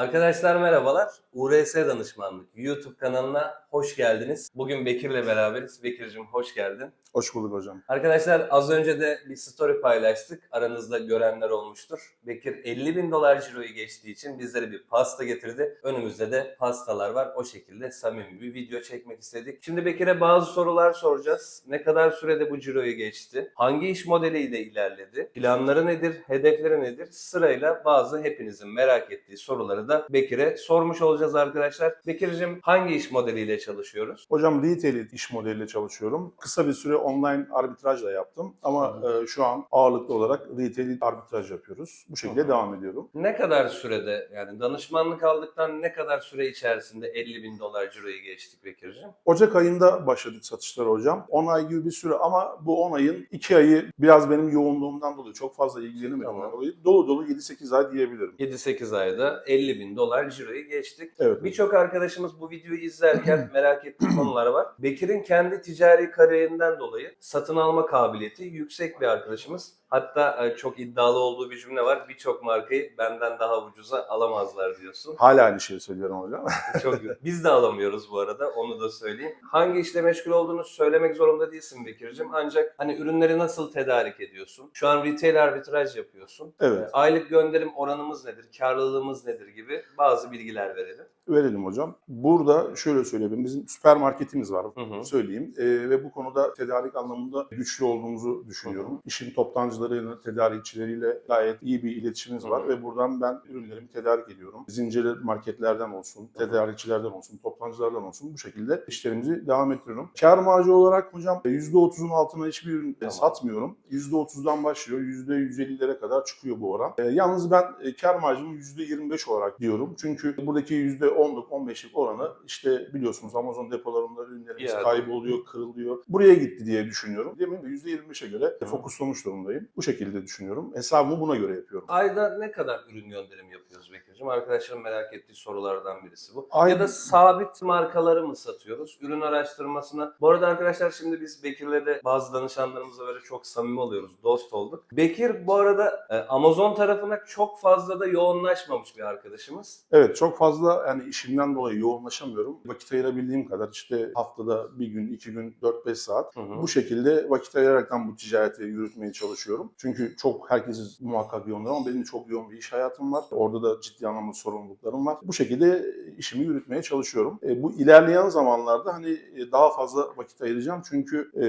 Arkadaşlar merhabalar. URS Danışmanlık YouTube kanalına hoş geldiniz. Bugün Bekir'le beraberiz. Bekir'cim hoş geldin. Hoş bulduk hocam. Arkadaşlar az önce de bir story paylaştık. Aranızda görenler olmuştur. Bekir 50 bin dolar ciroyu geçtiği için bizlere bir pasta getirdi. Önümüzde de pastalar var. O şekilde samimi bir video çekmek istedik. Şimdi Bekir'e bazı sorular soracağız. Ne kadar sürede bu ciroyu geçti? Hangi iş modeliyle ilerledi? Planları nedir? Hedefleri nedir? Sırayla bazı hepinizin merak ettiği soruları da Bekir'e sormuş olacağız arkadaşlar. Bekir'cim hangi iş modeliyle çalışıyoruz? Hocam retail iş modeliyle çalışıyorum. Kısa bir süre online arbitrajla yaptım ama e, şu an ağırlıklı olarak retail arbitraj yapıyoruz. Bu şekilde Hı devam ediyorum. Ne kadar sürede yani danışmanlık aldıktan ne kadar süre içerisinde 50 bin dolar ciroyu geçtik Bekir'cim? Ocak ayında başladık satışlara hocam. 10 ay gibi bir süre ama bu 10 ayın 2 ayı biraz benim yoğunluğumdan dolayı çok fazla ilgilenemediğimden Tamam. dolayı dolu dolu 7-8 ay diyebilirim. 7-8 ayda 50 bin dolar ciroyu geçtik. Evet. Birçok arkadaşımız bu videoyu izlerken merak ettiği konular var. Bekir'in kendi ticari kariyerinden dolayı satın alma kabiliyeti yüksek bir arkadaşımız. Hatta e, çok iddialı olduğu bir cümle var. Birçok markayı benden daha ucuza alamazlar diyorsun. Hala aynı şeyi söylüyorum hocam. Çok güzel. Biz de alamıyoruz bu arada onu da söyleyeyim. Hangi işle meşgul olduğunu söylemek zorunda değilsin Bekir'cim. Ancak hani ürünleri nasıl tedarik ediyorsun? Şu an retail arbitraj yapıyorsun. Evet. Ee, Aylık gönderim oranımız nedir? Karlılığımız nedir gibi bazı bilgiler verelim. Verelim hocam. Burada şöyle söyleyebilirim. Bizim süpermarketimiz var. Hı hı. söyleyeyim. Ee, ve bu konuda tedarik anlamında güçlü olduğumuzu düşünüyorum. İşin toptancılarıyla, tedarikçileriyle gayet iyi bir iletişimimiz var Hı hı. ve buradan ben ürünlerimi tedarik ediyorum. Zincir marketlerden olsun, tedarikçilerden olsun, toptancılardan olsun bu şekilde işlerimizi devam ettiriyorum. Kar marjı olarak hocam %30'un altına hiçbir ürün Tamam. satmıyorum. %30'dan başlıyor, %150'lere kadar çıkıyor bu oran. Ee, yalnız ben e, kar marjımı %25 olarak diyorum. Çünkü buradaki %10'luk, 15'lik oranı işte biliyorsunuz Amazon depolarında ürünlerimiz Ya, kayboluyor, kırılıyor. Buraya gitti diye düşünüyorum. Demin de %25'e göre fokuslamış durumdayım. Bu şekilde düşünüyorum. Hesabımı buna göre yapıyorum. Ayda ne kadar ürün gönderim yapıyoruz Bekir'cim? Arkadaşlarım merak ettiği sorulardan birisi bu. Ay- Ya da sabit markaları mı satıyoruz? Ürün araştırmasına. Bu arada arkadaşlar şimdi biz Bekir'le de bazı danışanlarımızla böyle çok samimi oluyoruz. Dost olduk. Bekir bu arada e, Amazon tarafına çok fazla da yoğunlaşmamış bir arkadaşımız. Evet çok fazla yani işimden dolayı yoğunlaşamıyorum. Vakit ayırabildiğim kadar işte haftada bir gün, iki gün, 4-5 saat Hı hı. bu şekilde vakit ayıraraktan bu ticareti yürütmeye çalışıyorum. Çünkü çok herkes muhakkak yoğundur ama benim çok yoğun bir iş hayatım var. Orada da ciddi anlamda sorumluluklarım var. Bu şekilde işimi yürütmeye çalışıyorum. E, bu ilerleyen zamanlarda hani e, daha fazla vakit ayıracağım. Çünkü e,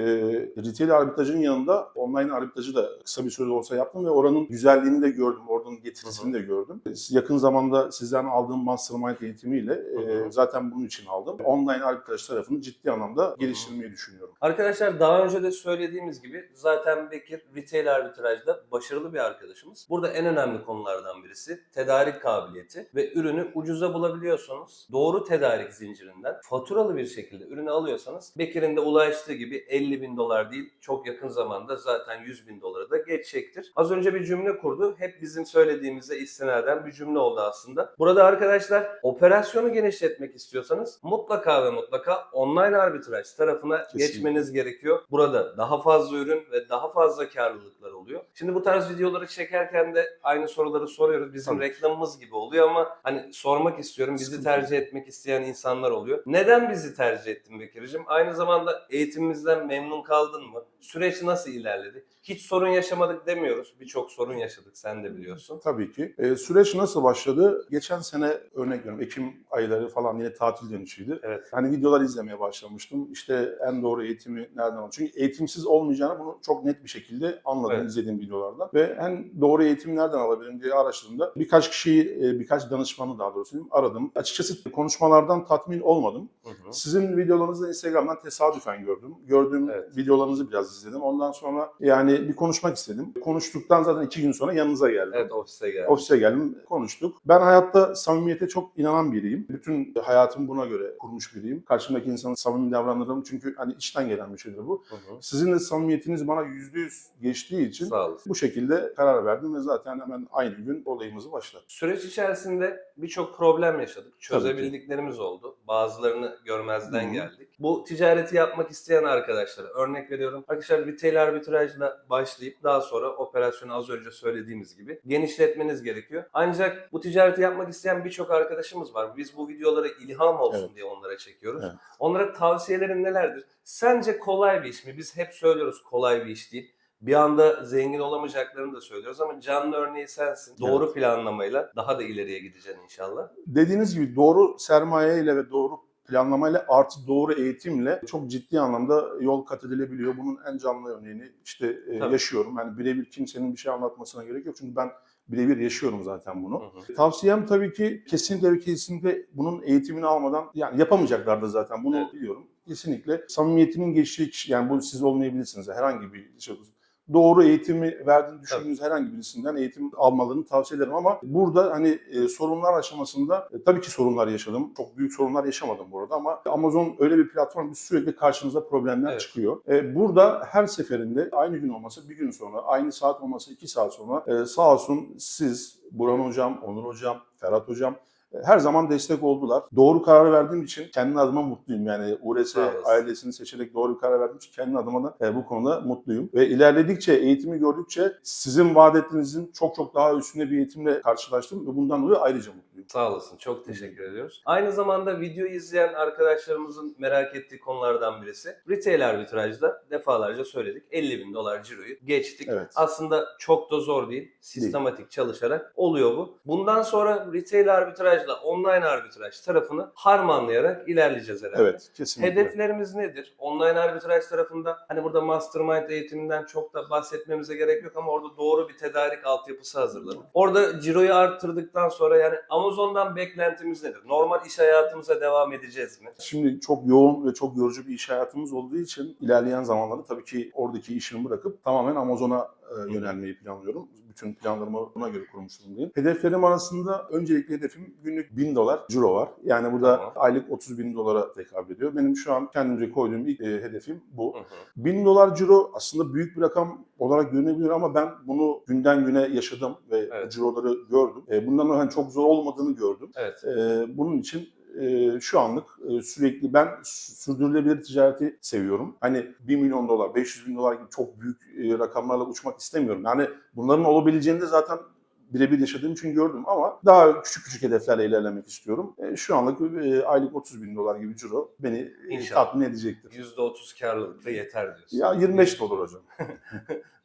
retail arbitrajın yanında online arbitrajı da kısa bir süre olsa yaptım ve oranın güzelliğini de gördüm. Oradan getirisini de gördüm. E, Yakın zamanda sizden aldığım Mastermind eğitimiyle e, Hı hı. zaten bunun için aldım. Online arbitraj tarafını ciddi anlamda geliştirmeyi düşünüyorum. Arkadaşlar daha önce de söylediğimiz gibi zaten Bekir retail arbitrajda başarılı bir arkadaşımız. Burada en önemli konulardan birisi tedarik kabiliyeti ve ürünü ucuza bulabiliyorsanız doğru tedarik zincirinden faturalı bir şekilde ürünü alıyorsanız Bekir'in de ulaştığı gibi 50 bin dolar değil çok yakın zamanda zaten 100 bin dolara da geçecektir. Az önce bir cümle kurdu. Hep bizim söylediğimize istinaden bir cümle oldu aslında. Burada arkadaşlar operasyonu genişletmek istiyorsanız mutlaka ve mutlaka online arbitraj tarafına Kesinlikle. geçmeniz gerekiyor. Burada daha fazla ürün ve daha fazla karlılıklar oluyor. Şimdi bu tarz videoları çekerken de aynı soruları soruyoruz. Bizim Tabii. reklamımız gibi oluyor ama hani sormak istiyorum. Bizi Sıkıntı tercih etmek isteyen insanlar oluyor. Neden bizi tercih ettin Bekir'cim? Aynı zamanda eğitimimizden memnun kaldın mı? Süreç nasıl ilerledi? Hiç sorun yaşamadık demiyoruz. Birçok sorun yaşadık sen de biliyorsun. Tabii ki. E, süreç nasıl başladı? Geçen sene örnek veriyorum Ekim ayları falan yine tatil dönüşüydü. Evet. Hani videolar izlemeye başlamıştım. İşte en doğru eğitimi nereden alacağım? Çünkü eğitimsiz olmayacağını bunu çok net bir şekilde anladım Evet. izlediğim videolardan. Ve en doğru eğitimi nereden alabilirim diye araştırdığımda birkaç kişiyi, e, birkaç danışmanı daha doğrusu aradım. Açıkçası konuşmalardan tatmin olmadım. Hı hı. Sizin videolarınızı da Instagram'dan tesadüfen gördüm. Gördüğüm Evet. videolarınızı biraz izledim. Ondan sonra yani bir konuşmak istedim. Konuştuktan zaten iki gün sonra yanınıza geldim. Evet ofise geldim. Ofise geldim, konuştuk. Ben hayatta samimiyete çok inanan biriyim. Bütün hayatımı buna göre kurmuş biriyim. Karşımdaki insana samimi davranırım çünkü hani içten gelen bir şeydir bu. Hı hı. Sizin de samimiyetiniz bana %100 geçtiği için bu şekilde karar verdim ve zaten hemen aynı gün olayımızı başladık. Süreç içerisinde birçok problem yaşadık. Çözebildiklerimiz oldu. Bazılarını görmezden Hı hı. geldik. Bu ticareti yapmak isteyen arkadaşlara örnek veriyorum. Arkadaşlar retail arbitrajla başlayıp daha sonra operasyonu az önce söylediğimiz gibi genişletmeniz gerekiyor. Ancak bu ticareti yapmak isteyen birçok arkadaşımız var. Biz bu videoları ilham olsun Evet. diye onlara çekiyoruz. Evet. Onlara tavsiyelerin nelerdir? Sence kolay bir iş mi? Biz hep söylüyoruz kolay bir iş değil. Bir anda zengin olamayacaklarını da söylüyoruz ama canlı örneği sensin. Doğru planlamayla daha da ileriye gideceksin inşallah. Dediğiniz gibi doğru sermaye ile ve doğru planlamayla artı doğru eğitimle çok ciddi anlamda yol kat edilebiliyor. Bunun en canlı örneğini işte e, Tabii. yaşıyorum. Yani birebir kimsenin bir şey anlatmasına gerek yok. Çünkü ben birebir yaşıyorum zaten bunu. Hı hı. Tavsiyem tabii ki kesinlikle ve kesinlikle bunun eğitimini almadan yani yapamayacaklar da zaten bunu Evet. biliyorum. Kesinlikle samimiyetinin geçtiği kişi yani bu siz olmayabilirsiniz herhangi bir şey doğru eğitimi verdiğini düşündüğünüz herhangi birisinden eğitim almalarını tavsiye ederim ama burada hani e, sorunlar aşamasında e, tabii ki sorunlar yaşadım. Çok büyük sorunlar yaşamadım bu arada ama Amazon öyle bir platform ki sürekli karşınıza problemler Evet. çıkıyor. E, burada her seferinde aynı gün olmasa bir gün sonra, aynı saat olmasa iki saat sonra e, sağ olsun siz, Burhan Hocam, Onur Hocam, Ferhat Hocam her zaman destek oldular. Doğru karar verdiğim için kendi adıma mutluyum. Yani URS ailesini seçerek doğru bir karar verdiğim için kendi adıma da e, bu konuda mutluyum. Ve ilerledikçe, eğitimi gördükçe sizin vaat ettiğinizin çok çok daha üstünde bir eğitimle karşılaştım ve bundan dolayı ayrıca mutluyum. Sağ olasın. Çok teşekkür ediyoruz. Aynı zamanda videoyu izleyen arkadaşlarımızın merak ettiği konulardan birisi. Retail arbitrajda defalarca söyledik. 50 bin dolar ciroyu geçtik. Evet. Aslında çok da zor değil. Sistematik çalışarak oluyor bu. Bundan sonra retail arbitrajla online arbitraj tarafını harmanlayarak ilerleyeceğiz herhalde. Evet, kesinlikle. Hedeflerimiz nedir? Online arbitraj tarafında hani burada mastermind eğitiminden çok da bahsetmemize gerek yok ama orada doğru bir tedarik altyapısı hazırladık. Orada ciroyu arttırdıktan sonra yani Amazon'dan beklentimiz nedir? Normal iş hayatımıza devam edeceğiz mi? Şimdi çok yoğun ve çok yorucu bir iş hayatımız olduğu için ilerleyen zamanlarda tabii ki oradaki işimi bırakıp tamamen Amazon'a e, yönelmeyi planlıyorum. Bütün planlarımı buna göre kurmuş durumdayım. Hedeflerim arasında öncelikli hedefim günlük 1000 dolar ciro var. Yani burada Tamam. aylık 30 bin dolara tekabül ediyor. Benim şu an kendimce koyduğum ilk e, hedefim bu. Hı hı. 1000 dolar ciro aslında büyük bir rakam olarak görünebilir ama ben bunu günden güne yaşadım ve Evet. ciroları gördüm. E, bundan hani çok zor olmadığını gördüm. Evet. Ee, bunun için e, şu anlık e, sürekli ben sü- sürdürülebilir ticareti seviyorum. Hani 1 milyon dolar, 500 bin dolar gibi çok büyük e, rakamlarla uçmak istemiyorum. Yani bunların olabileceğini de zaten birebir yaşadığım için gördüm ama daha küçük küçük hedeflerle ilerlemek istiyorum. E, şu anlık e, aylık 30 bin dolar gibi ciro beni e, İnşallah. tatmin edecektir. %30 karlılıkla yeter diyorsun. Ya 25 de olur hocam.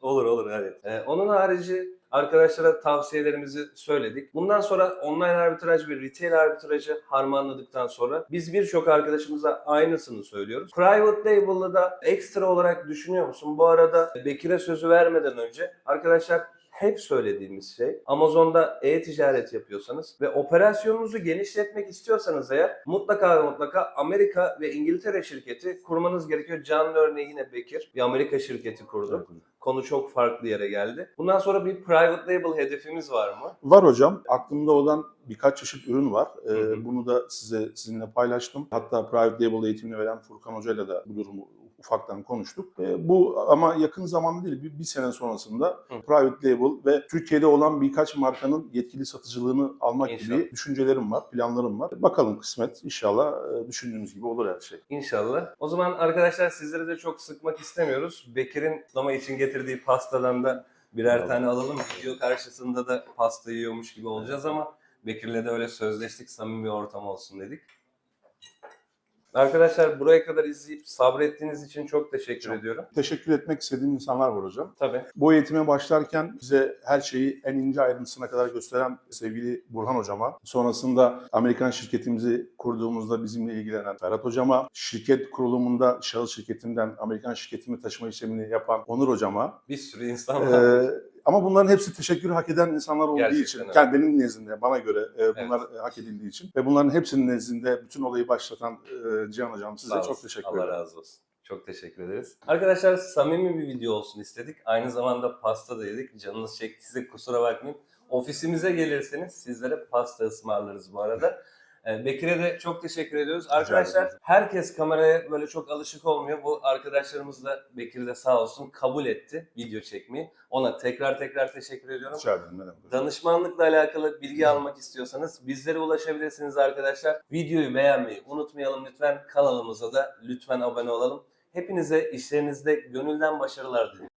Olur olur evet. Ee, onun harici arkadaşlara tavsiyelerimizi söyledik. Bundan sonra online arbitraj ve retail arbitrajı harmanladıktan sonra biz birçok arkadaşımıza aynısını söylüyoruz. Private label'ı da ekstra olarak düşünüyor musun? Bu arada Bekir'e sözü vermeden önce arkadaşlar hep söylediğimiz şey Amazon'da e-ticaret yapıyorsanız ve operasyonunuzu genişletmek istiyorsanız eğer mutlaka ve mutlaka Amerika ve İngiltere şirketi kurmanız gerekiyor. Canlı örneği yine Bekir bir Amerika şirketi kurdu. Konu çok farklı yere geldi. Bundan sonra bir private label hedefimiz var mı? Var hocam. Aklımda olan birkaç çeşit ürün var. Ee, Hı hı. bunu da size sizinle paylaştım. Hatta private label eğitimini veren Furkan Hoca ile de bu durumu ufaktan konuştuk. Ee, bu ama yakın zamanda değil, bir, bir sene sonrasında Hı. private label ve Türkiye'de olan birkaç markanın yetkili satıcılığını almak İnşallah. gibi düşüncelerim var, planlarım var. Bakalım kısmet. İnşallah e, düşündüğümüz gibi olur her şey. İnşallah. O zaman arkadaşlar sizleri de çok sıkmak istemiyoruz. Bekir'in kutlama için getirdiği pastadan da birer Tamam. tane alalım. Video karşısında da pasta yiyormuş gibi olacağız ama Bekir'le de öyle sözleştik. Samimi bir ortam olsun dedik. Arkadaşlar buraya kadar izleyip sabrettiğiniz için çok teşekkür Çok. ediyorum. Teşekkür etmek istediğim insanlar var hocam. Tabii. Bu eğitime başlarken bize her şeyi en ince ayrıntısına kadar gösteren sevgili Burhan Hocama, sonrasında Amerikan şirketimizi kurduğumuzda bizimle ilgilenen Ferhat Hocama, şirket kurulumunda şahıs şirketinden Amerikan şirketimi taşıma işlemini yapan Onur Hocama, Bir sürü insan var. ee, ama bunların hepsi teşekkür hak eden insanlar olduğu Gerçekten için, yani benim nezdimde, bana göre e, bunlar hak edildiği için ve bunların hepsinin nezdinde bütün olayı başlatan e, Cihan Hocam size Sağ çok olsun. teşekkür Allah ederim. razı olsun. Çok teşekkür ederiz. Arkadaşlar samimi bir video olsun istedik. Aynı zamanda pasta da yedik. Canınız çektiyse kusura bakmayın. Ofisimize gelirseniz sizlere pasta ısmarlarız bu arada. Ee, Bekir'e de çok teşekkür ediyoruz. Arkadaşlar herkes kameraya böyle çok alışık olmuyor. Bu arkadaşlarımız da Bekir de sağ olsun kabul etti video çekmeyi. Ona tekrar tekrar teşekkür ediyorum. Rica ederim. Danışmanlıkla alakalı bilgi almak istiyorsanız bizlere ulaşabilirsiniz arkadaşlar. Videoyu beğenmeyi unutmayalım lütfen. Kanalımıza da lütfen abone olalım. Hepinize işlerinizde gönülden başarılar diliyorum.